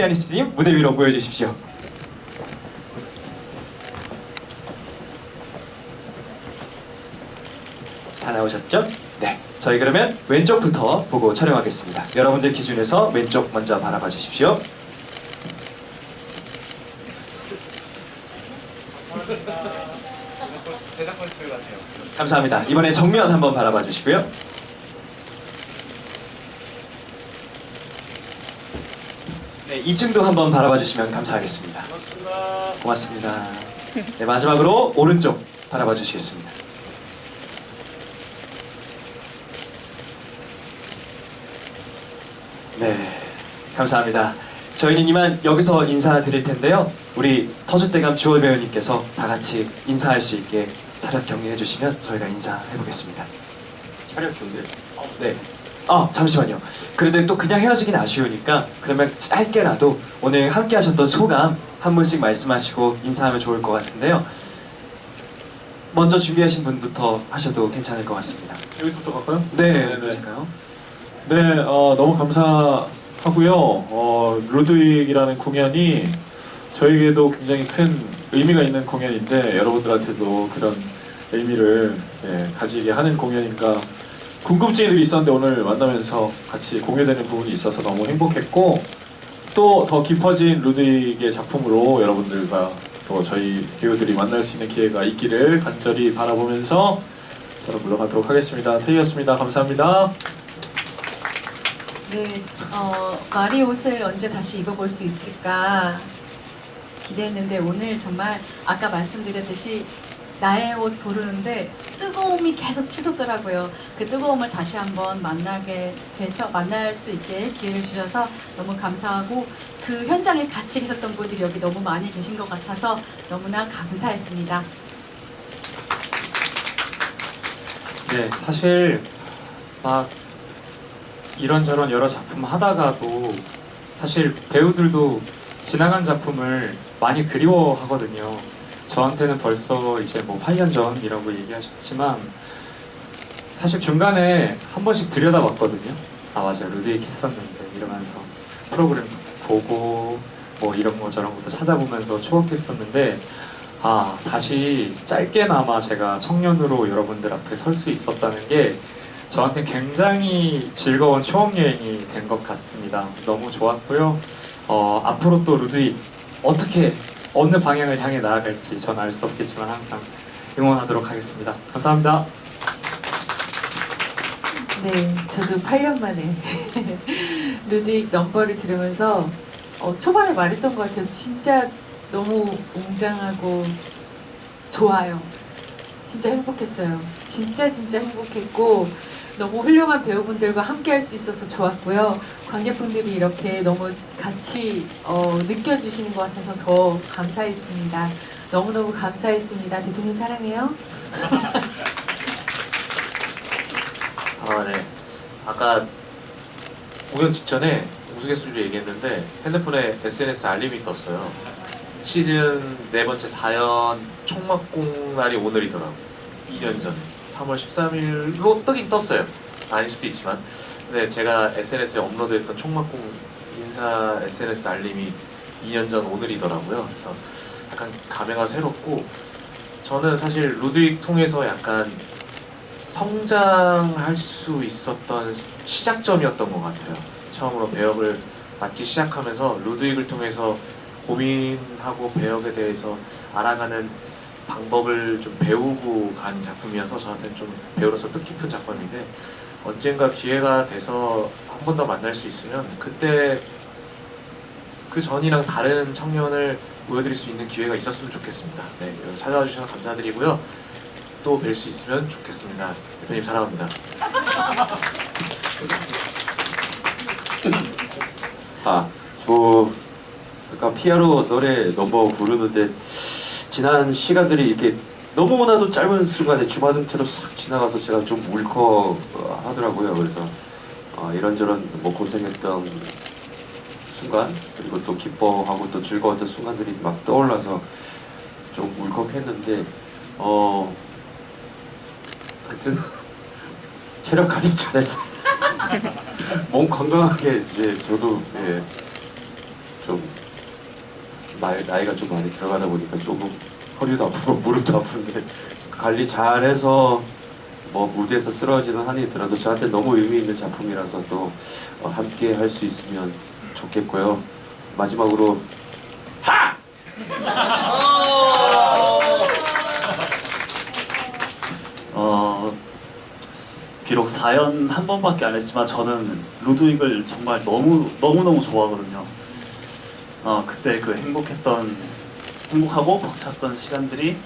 피아니스트님 무대 위로 모여주십시오. 다 나오셨죠? 네. 저희 그러면 왼쪽부터 보고 촬영하겠습니다. 여러분들 기준에서 왼쪽 먼저 바라봐 주십시오. 감사합니다. 이번에 정면 한번 바라봐 주시고요. 네, 2층도 한번 바라봐 주시면 감사하겠습니다. 고맙습니다. 네, 마지막으로 오른쪽 바라봐 주시겠습니다. 네, 감사합니다. 저희는 이만 여기서 인사드릴 텐데요. 우리 터줏대감 주월 배우님께서 다 같이 인사할 수 있게 차렷 격리해 주시면 저희가 인사해 보겠습니다. 차렷 경례. 네. 아 잠시만요. 그래도 또 그냥 헤어지긴 아쉬우니까 그러면 짧게라도 오늘 함께 하셨던 소감 한 분씩 말씀하시고 인사하면 좋을 것 같은데요. 먼저 준비하신 분부터 하셔도 괜찮을 것 같습니다. 여기서부터 갈까요? 네, 네, 네. 그러실까요? 네, 어, 너무 감사하고요. 어, 루드윅이라는 공연이 저에게도 굉장히 큰 의미가 있는 공연인데 여러분들한테도 그런 의미를 네, 가지게 하는 공연인가 궁금증이 있었는데 오늘 만나면서 같이 공유되는 부분이 있어서 너무 행복했고 또 더 깊어진 루드윅의 작품으로 여러분들과 또 저희 배우들이 만날 수 있는 기회가 있기를 간절히 바라보면서 저는 물러가도록 하겠습니다. 태희였습니다. 감사합니다. 네, 어, 마리 옷을 언제 다시 입어볼 수 있을까 기대했는데 오늘 정말 아까 말씀드렸듯이 나의 옷 부르는데 뜨거움이 계속 치솟더라고요. 그 뜨거움을 다시 한번 만나게 돼서 만날 수 있게 기회를 주셔서 너무 감사하고 그 현장에 같이 계셨던 분들이 여기 너무 많이 계신 것 같아서 너무나 감사했습니다. 네, 사실 막 이런저런 여러 작품 하다가도 사실 배우들도 지나간 작품을 많이 그리워하거든요. 저한테는 벌써 이제 뭐 8년 전이라고 얘기하셨지만 사실 중간에 한 번씩 들여다봤거든요. 아 맞아 루드윅 했었는데 이러면서 프로그램 보고 뭐 이런 거 저런 것도 찾아보면서 추억했었는데 아 다시 짧게나마 제가 청년으로 여러분들 앞에 설 수 있었다는 게 저한테 굉장히 즐거운 추억 여행이 된 것 같습니다. 너무 좋았고요. 어, 앞으로 또 루드윅 어떻게 어느 방향을 향해 나아갈지 전 알 수 없겠지만 항상 응원하도록 하겠습니다. 감사합니다. 네, 저도 8년 만에 루딕 넘버를 들으면서 어, 초반에 말했던 것 같아요. 진짜 너무 웅장하고 좋아요. 진짜 행복했어요. 진짜 진짜 행복했고 너무 훌륭한 배우분들과 함께 할 수 있어서 좋았고요. 관객분들이 이렇게 너무 같이 어, 느껴주시는 것 같아서 더 감사했습니다. 너무너무 감사했습니다. 대표님 사랑해요. 아, 네. 아까 공연 직전에 우스갯소리로 얘기했는데 핸드폰에 SNS 알림이 떴어요. 시즌 네 번째 4연 총막공 날이 오늘이더라고. 2년 전에. 3월 13일로 뜨긴 떴어요. 아닐 수도 있지만. 근데 제가 SNS에 업로드했던 총막공 인사 SNS 알림이 2년 전 오늘이더라고요. 그래서 약간 감회가 새롭고 저는 사실 루드윅 통해서 약간 성장할 수 있었던 시작점이었던 것 같아요. 처음으로 배역을 맡기 시작하면서 루드윅을 통해서 고민하고 배역에 대해서 알아가는 방법을 좀 배우고 간 작품이어서 저한테는 좀 배우로서 뜻깊은 작품인데 언젠가 기회가 돼서 한 번 더 만날 수 있으면 그때 그 전이랑 다른 청년을 보여드릴 수 있는 기회가 있었으면 좋겠습니다. 네, 찾아와 주셔서 감사드리고요. 또 뵐 수 있으면 좋겠습니다. 대표님 사랑합니다. 아, 뭐 아까 피아노 노래 넘버 부르는데 지난 시간들이 이렇게 너무나도 짧은 순간에 주마등처럼 싹 지나가서 제가 좀 울컥하더라고요. 그래서 어, 이런저런 뭐 고생했던 순간 그리고 또 기뻐하고 또 즐거웠던 순간들이 막 떠올라서 좀 울컥했는데 어 하여튼 체력 관리 잘해서 몸 건강하게 이제 저도 예, 좀 나이, 나이가 좀 많이 들어가다 보니까 조금 허리도 아프고 무릎도 아픈데 관리 잘해서 뭐 무대에서 쓰러지는 한이 들어도 저한테 너무 의미 있는 작품이라서 또 어, 함께 할 수 있으면 좋겠고요. 마지막으로 어 비록 4연 한 번밖에 안 했지만 저는 루드윅을 정말 너무 너무 너무 좋아하거든요. 어 그때 그 행복했던 행복하고 벅찼던 시간들이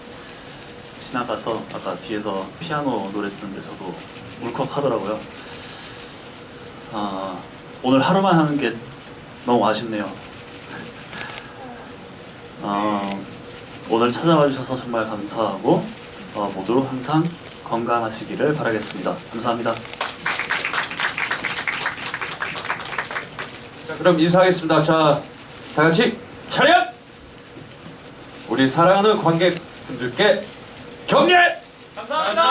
지나가서 아까 뒤에서 피아노 노래 듣는데 저도 울컥하더라고요. 아 오늘 하루만 하는 게 너무 아쉽네요. 어, 오늘 찾아와 주셔서 정말 감사하고 어, 모두 항상 건강하시기를 바라겠습니다. 감사합니다. 자 그럼 인사하겠습니다. 자, 다 같이 차렷! 우리 사랑하는 관객분들께 격려! 감사합니다.